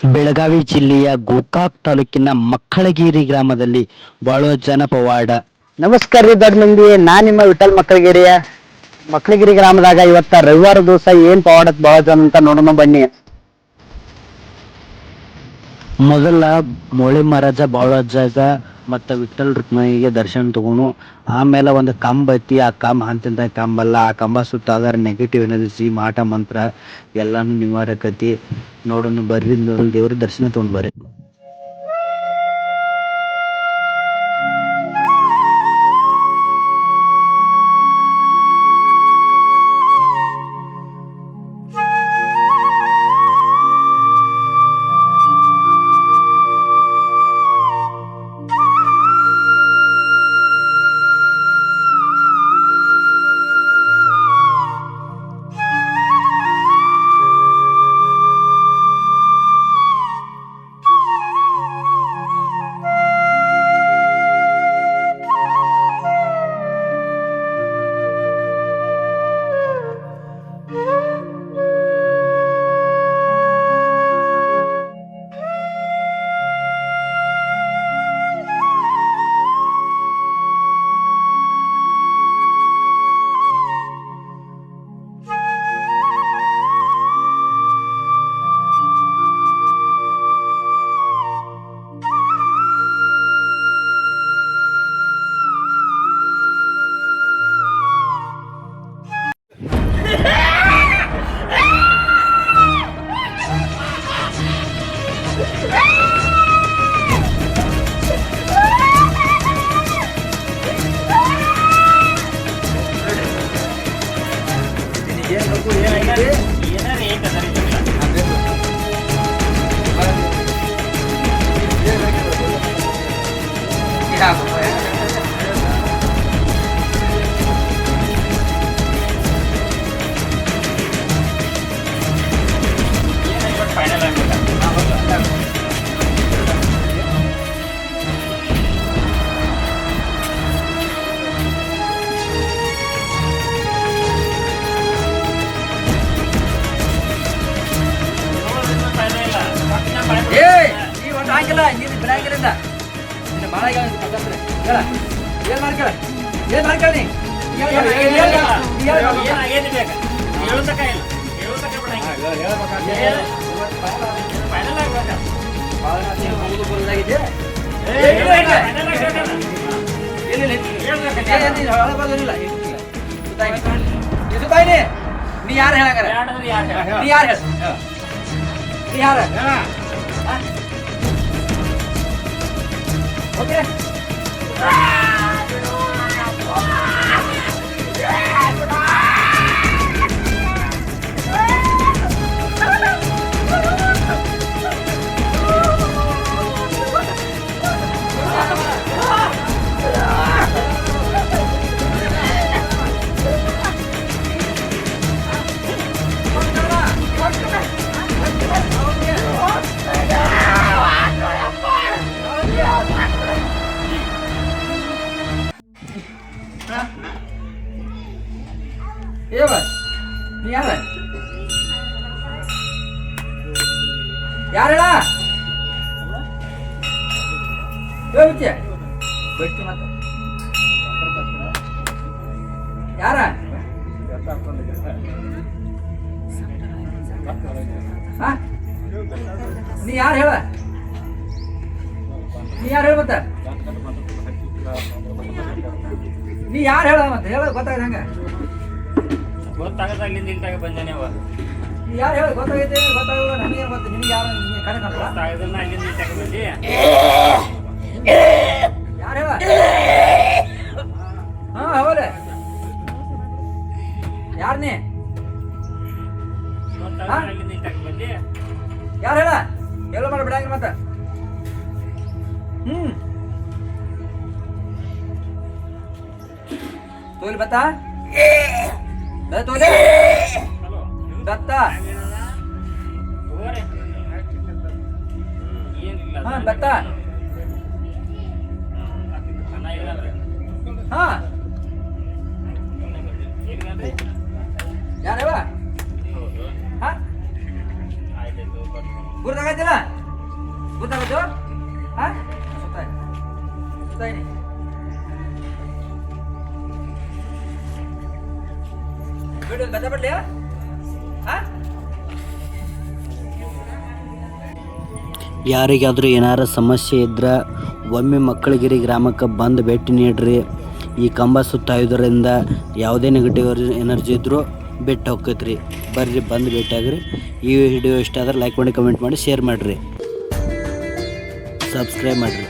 ಬೆಳಗಾವಿ ಜಿಲ್ಲೆಯ ಗೋಕಾಕ್ ತಾಲೂಕಿನ ಮಕ್ಕಳಗಿರಿ ಗ್ರಾಮದಲ್ಲಿ ಬಾಳೋ ಜನ ಪವಾಡ ನಮಸ್ಕಾರ ರೀ ದೊಡ್ಡ ಮಂದಿ ನಾ ನಿಮ್ಮ ವಿಠಲ್ ಮಕ್ಕಳಗಿರಿಯ. ಮಕ್ಕಳಗಿರಿ ಗ್ರಾಮದಾಗ ಇವತ್ತ ರವಿವಾರ ದಿವಸ ಏನ್ ಪವಾಡ ಬಹಳ ಜನ ಅಂತ ನೋಡೋಣ ಬನ್ನಿ. ಮೊದಲ ಮೊಳೆ ಮಹಾರಾಜ ಬಾಳಜ್ಜಾಗ ಮತ್ತ ವಿಠಲ್ ರುಕ್ಮಿಣಿಗೆ ದರ್ಶನ ತಗೋನು ಆಮೇಲೆ ಒಂದು ಕಂಬ ಐತಿ, ಆ ಕಂಬ ಅಂತಿಂತ ಕಂಬಲ್ಲ, ಆ ಕಂಬ ಸುತ್ತ ಅದರ ನೆಗೆಟಿವ್ ಎನರ್ಜಿ ಮಾಟ, ಮಂತ್ರ ಎಲ್ಲಾನು ನಿವಾರಕತಿ. ನೋಡೋಣ, ಬರ್ರಿ, ದೇವ್ರ ದರ್ಶನ ತಗೊಂಡ್ ಬರ್ರಿ. Yeah, ಹೇಳ್. ಭಾಳ ನಾಚಿಕೆ ಮುಗಿದು ಬರೋದಾಗಿದೆ. ಏ, ಇಲ್ಲ, ಇಲ್ಲ. ಇಲ್ಲ, ಇಲ್ಲ. ಏ, ನೀನು ಹೊಳ ಬರೋದಿಲ್ಲ. ಇಲ್ಲ. ಸುತ್ತಾಗಿ. ನೀ. ಯಾರು ನೀ. ನೀ ಯಾರು ಹೇಳ? ನೀ ಯಾರು? ಹೇಳ. ನೀ ಯಾರು ಓಕೆ ನೀ ಯಾರ ಯಾರಳ ಬಿಚ್ಚೆ ಬಿಟ್ಟು ಮತ್ತ? ನೀ ಯಾರು ಹೇಳ ನೀ ಯಾರು ಹೇಳ ಮತ್ತ ನೀ ಯಾರು ಹೇಳ ಮತ್ತೆ ಹೇಳ ಗೊತ್ತಾಗ ಹಂಗ ಗೊತ್ತಾಗದಾಗ್ಲಿ ನಿಂತಾಗ ಬಂದಾನೆ ಅವ ಯಾರು ಹೇಳ ಗೊತ್ತಾಗೈತೆ ಗೊತ್ತಾಗಲ್ಲ ನನಗೆ ಗೊತ್ತು? ನಿಮ್ಗೆ ಯಾರು ನಿಮಗೆ ಕಣೆ ಕಾಣಲ್ಲ ಗೊತ್ತಾಗದನ್ನ ಅಲ್ಲಿ ನಿಂತಾಗ ಬಂದಿ. ಯಾರು ಹೇಳ? ಹಾ ಹೌದು ಯಾರು ನೀ ಗೊತ್ತಾಗದ ಅಲ್ಲಿ ನಿಂತಾಗ ಬಂದಿ. ಯಾರು ಹೇಳ? ಎಲ್ಲ ಮಾಡಿ ಬಿಡಂಗಿಲ್ಲ ಮತ್ತ. ಹ್ಮ್. ತೋಲ್ ಬತ್ತ? ಏನಿಲ್ಲ ಹಾ ಅಂದ್ರೆ ಹಾ ಯಾರವ ಹಾ ಗುರ್ತಾಗತ್ತಿಲ್ಲ ಗೊತ್ತಾಗತ್ತು ಬಿಡು ಯಾರಿಗಾದ್ರೂ ಏನಾರ ಸಮಸ್ಯೆ ಇದ್ರೆ ಒಮ್ಮೆ ಮಕ್ಕಳಗಿರಿ ಗ್ರಾಮಕ್ಕೆ ಬಂದು ಭೇಟಿ ನೀಡ್ರಿ. ಈ ಕಂಬ ಸುತ್ತಾಯೋದ್ರಿಂದ ಯಾವುದೇ ನೆಗೆಟಿವ್ ಎನರ್ಜಿ ಇದ್ದರೂ ಬಿಟ್ಟು ಹೋಗ್ತೈತ್ರಿ. ಬರ್ರಿ, ಬಂದು ಭೇಟಿಯಾಗ್ರಿ ಈ ವಿಡಿಯೋ ಇಷ್ಟ ಆದ್ರೆ ಲೈಕ್ ಮಾಡಿ ಕಮೆಂಟ್ ಮಾಡಿ ಶೇರ್ ಮಾಡಿರಿ. ಸಬ್ಸ್ಕ್ರೈಬ್ ಮಾಡಿರಿ.